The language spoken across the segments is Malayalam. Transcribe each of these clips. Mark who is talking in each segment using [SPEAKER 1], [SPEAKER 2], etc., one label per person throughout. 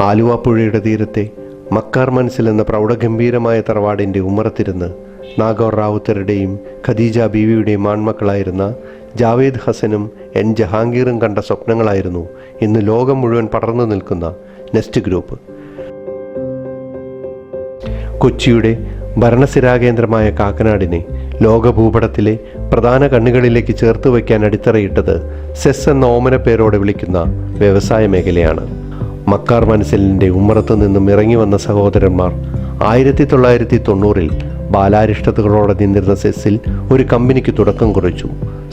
[SPEAKER 1] ആലുവ പുഴയുടെ തീരത്തെ മക്കാർ മനസ്സിൽ എന്ന പ്രൗഢഗംഭീരമായ തറവാടിന്റെ ഉമ്മറത്തിരുന്ന് നാഗോർ റാവുത്തരുടെയും ഖദീജ ബീവിയുടെയും ആൺമക്കളായിരുന്ന ജാവേദ് ഹസനും എൻ ജഹാംഗീറും കണ്ട സ്വപ്നങ്ങളായിരുന്നു ഇന്ന് ലോകം മുഴുവൻ പടർന്നു നിൽക്കുന്ന നെസ്റ്റ് ഗ്രൂപ്പ്. കൊച്ചിയുടെ ഭരണസിരാകേന്ദ്രമായ കാക്കനാടിനെ ലോകഭൂപടത്തിലെ പ്രധാന കണ്ണുകളിലേക്ക് ചേർത്ത് വയ്ക്കാൻ അടിത്തറയിട്ടത് സെസ് എന്ന ഓമന പേരോടെ വിളിക്കുന്ന വ്യവസായ മേഖലയാണ്. മക്കാർ മനസ്സിലിന്റെ ഉമ്മറത്തു നിന്നും ഇറങ്ങി വന്ന സഹോദരന്മാർ ആയിരത്തി തൊള്ളായിരത്തി തൊണ്ണൂറിൽ ബാലാരിഷ്ടതകളോടെ നിന്നിരുന്ന സെസ്സിൽ ഒരു കമ്പനിക്ക് തുടക്കം കുറിച്ചു.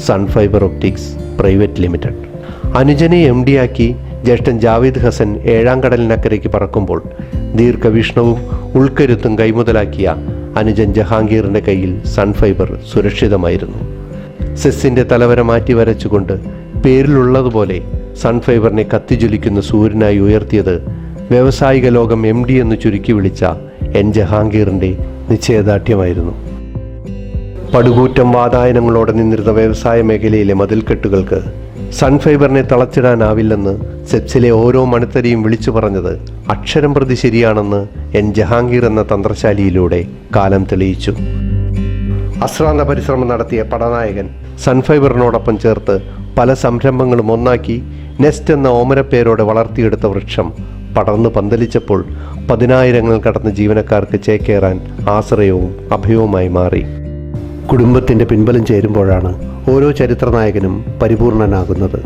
[SPEAKER 1] Sun fiber optics private limited. അനുജനെ എം ആക്കി ജ്യേഷ്ഠൻ ജാവേദ് ഹസൻ ഏഴാം കടലിനക്കരയ്ക്ക് പറക്കുമ്പോൾ ദീർഘവീക്ഷണവും ഉൾക്കരുത്തും കൈമുതലാക്കിയ അനുജൻ ജഹാംഗീറിന്റെ കയ്യിൽ സൺഫൈബർ സുരക്ഷിതമായിരുന്നു. സെസ്സിന്റെ തലവര മാറ്റി വരച്ചുകൊണ്ട് പേരിലുള്ളതുപോലെ സൺഫൈബറിനെ കത്തിജ്വലിക്കുന്ന സൂര്യനായി ഉയർത്തിയത് വ്യവസായിക ലോകം എം ഡി എന്ന് ചുരുക്കി വിളിച്ച എൻ ജഹാംഗീറിന്റെ നിശ്ചയദാർഢ്യമായിരുന്നു. പടുകൂറ്റം വാതായനങ്ങളോടെ നിന്നിരുന്ന വ്യവസായ മേഖലയിലെ മതിൽക്കെട്ടുകൾക്ക് സൺഫൈബറിനെ തളച്ചിടാനാവില്ലെന്ന് സെപ്സിലെ ഓരോ മണിത്തരിയും വിളിച്ചു പറഞ്ഞത് അക്ഷരം പ്രതി ശരിയാണെന്ന് എൻ ജഹാംഗീർ എന്ന തന്ത്രശാലിയിലൂടെ കാലം തെളിയിച്ചു. അശ്രാന്ത പരിശ്രമം നടത്തിയ പടനായകൻ സൺഫൈബറിനോടൊപ്പം ചേർത്ത് പല സംരംഭങ്ങളും ഒന്നാക്കി നെസ്റ്റ് എന്ന ഓമനപ്പേരോടെ വളർത്തിയെടുത്ത വൃക്ഷം പടർന്നു പന്തലിച്ചപ്പോൾ പതിനായിരങ്ങൾ കടന്ന ജീവനക്കാർക്ക് ചേക്കേറാൻ ആശ്രയവും അഭയവുമായി മാറി. കുടുംബത്തിന്റെ പിൻബലം ചേരുമ്പോഴാണ് ഓരോ ചരിത്രനായകനും പരിപൂർണനാകുന്നത്.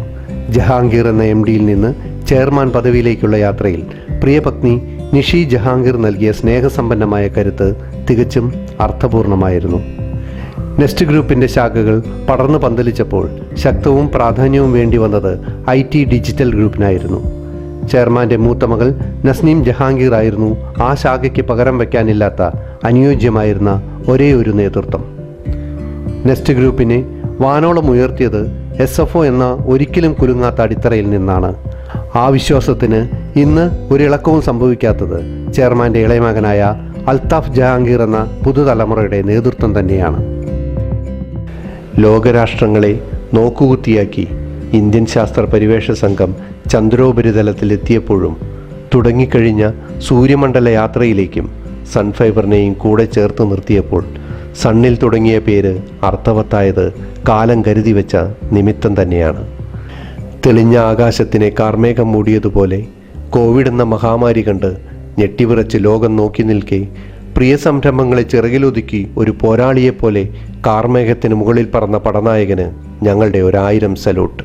[SPEAKER 1] ജഹാംഗീർ എന്ന എം ഡിയിൽ നിന്ന് ചെയർമാൻ പദവിയിലേക്കുള്ള യാത്രയിൽ പ്രിയപത്നി നിഷി ജഹാംഗീർ നൽകിയ സ്നേഹസമ്പന്നമായ കരുത്ത് തികച്ചും അർത്ഥപൂർണമായിരുന്നു. നെസ്റ്റ് ഗ്രൂപ്പിന്റെ ശാഖകൾ പടർന്നു പന്തലിച്ചപ്പോൾ ശക്തവും പ്രാധാന്യവും വേണ്ടി വന്നത് ഐ ടി ഡിജിറ്റൽ ഗ്രൂപ്പിനായിരുന്നു. ചെയർമാന്റെ മൂത്ത മകൾ നസ്നീം ജഹാംഗീർ ആയിരുന്നു ആ ശാഖയ്ക്ക് പകരം വയ്ക്കാനില്ലാത്ത അനുയോജ്യമായിരുന്ന ഒരേ ഒരു നേതൃത്വം. നെസ്റ്റ് ഗ്രൂപ്പിനെ വാനോളം ഉയർത്തിയത് എസ് എഫ് ഒ എന്ന ഒരിക്കലും കുലുങ്ങാത്ത അടിത്തറയിൽ നിന്നാണ്. ആ വിശ്വാസത്തിന് ഇന്ന് ഒരിളക്കവും സംഭവിക്കാത്തത് ചെയർമാന്റെ ഇളയമകനായ അൽത്താഫ് ജഹാംഗീർ എന്ന പുതുതലമുറയുടെ നേതൃത്വം തന്നെയാണ്. ലോകരാഷ്ട്രങ്ങളെ നോക്കുകുത്തിയാക്കി ഇന്ത്യൻ ശാസ്ത്ര പരിവേഷ സംഘം ചന്ദ്രോപരിതലത്തിലെത്തിയപ്പോഴും തുടങ്ങിക്കഴിഞ്ഞ സൂര്യമണ്ഡല യാത്രയിലേക്കും സൺഫൈബറിനെയും കൂടെ ചേർത്ത് നിർത്തിയപ്പോൾ സണ്ണിൽ തുടങ്ങിയ പേര് അർത്ഥവത്തായത് കാലം കരുതി വെച്ച നിമിത്തം തന്നെയാണ്. തെളിഞ്ഞ ആകാശത്തിനെ കാർമേഘം മൂടിയതുപോലെ കോവിഡ് എന്ന മഹാമാരി കണ്ട് ഞെട്ടിവിറച്ച് ലോകം നോക്കി നിൽക്കെ പ്രിയ സംരംഭങ്ങളെ ചിറകിലൊതുക്കി ഒരു പോരാളിയെപ്പോലെ കാർമേഘത്തിന് മുകളിൽ പറന്ന പടനായകന് ഞങ്ങളുടെ ഒരായിരം സല്യൂട്ട്.